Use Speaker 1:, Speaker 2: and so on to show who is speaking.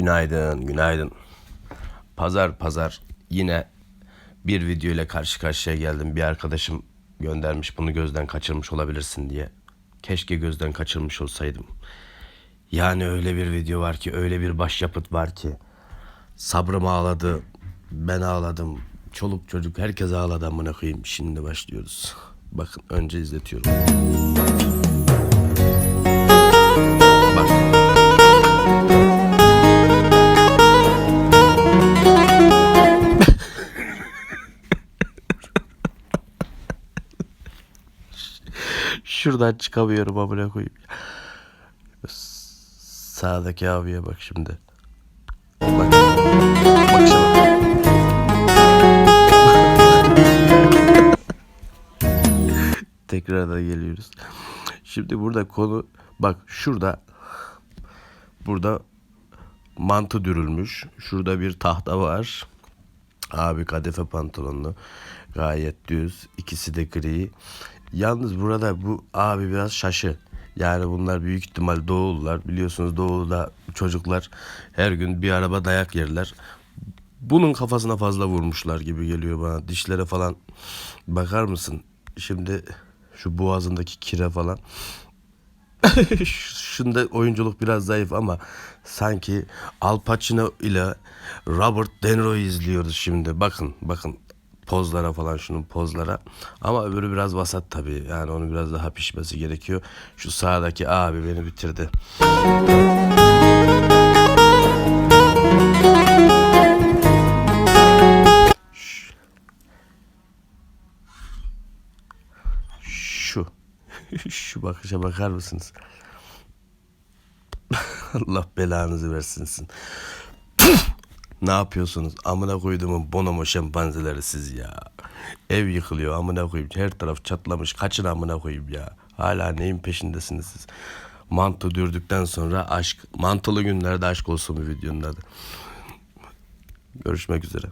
Speaker 1: Günaydın, günaydın. Pazar pazar yine bir video ile karşı karşıya geldim. Bir arkadaşım göndermiş bunu gözden kaçırmış olabilirsin diye. Keşke gözden kaçırmış olsaydım. Yani öyle bir video var ki, öyle bir başyapıt var ki. Sabrım ağladı, ben ağladım. Çoluk çocuk herkes ağladı amına koyayım. Şimdi başlıyoruz. Bakın önce izletiyorum. Şuradan çıkamıyorum amına koyayım. Sağdaki abiye bak şimdi. Bak. Bak şimdi. Geliyoruz. Şimdi burada konu bak şurada burada mantı dürülmüş. Şurada bir tahta var. Abi kadife pantolonlu. Gayet düz. İkisi de gri. Yalnız burada bu abi biraz şaşı. Yani bunlar büyük ihtimal doğulular. Biliyorsunuz doğuda çocuklar her gün bir araba dayak yerler. Bunun kafasına fazla vurmuşlar gibi geliyor bana. Dişlere falan bakar mısın? Şimdi şu boğazındaki kire falan. Şunda oyunculuk biraz zayıf ama sanki Al Pacino ile Robert De Niro'yu izliyoruz şimdi. Bakın bakın pozlara falan şunun pozlara. Ama öbürü biraz vasat tabii. Yani onu biraz daha pişmesi gerekiyor. Şu sağdaki abi beni bitirdi. Şu. Şu bakışa bakar mısınız? Allah belanızı versin sizin. Ne yapıyorsunuz? Amına koyduğumun bonomo şempanzeleri siz ya. Ev yıkılıyor amına koyayım. Her taraf çatlamış. Kaçın amına koyayım ya. Hala neyin peşindesiniz siz? Mantı dürdükten sonra aşk. Mantılı günlerde aşk olsun bir videonun adı. Görüşmek üzere.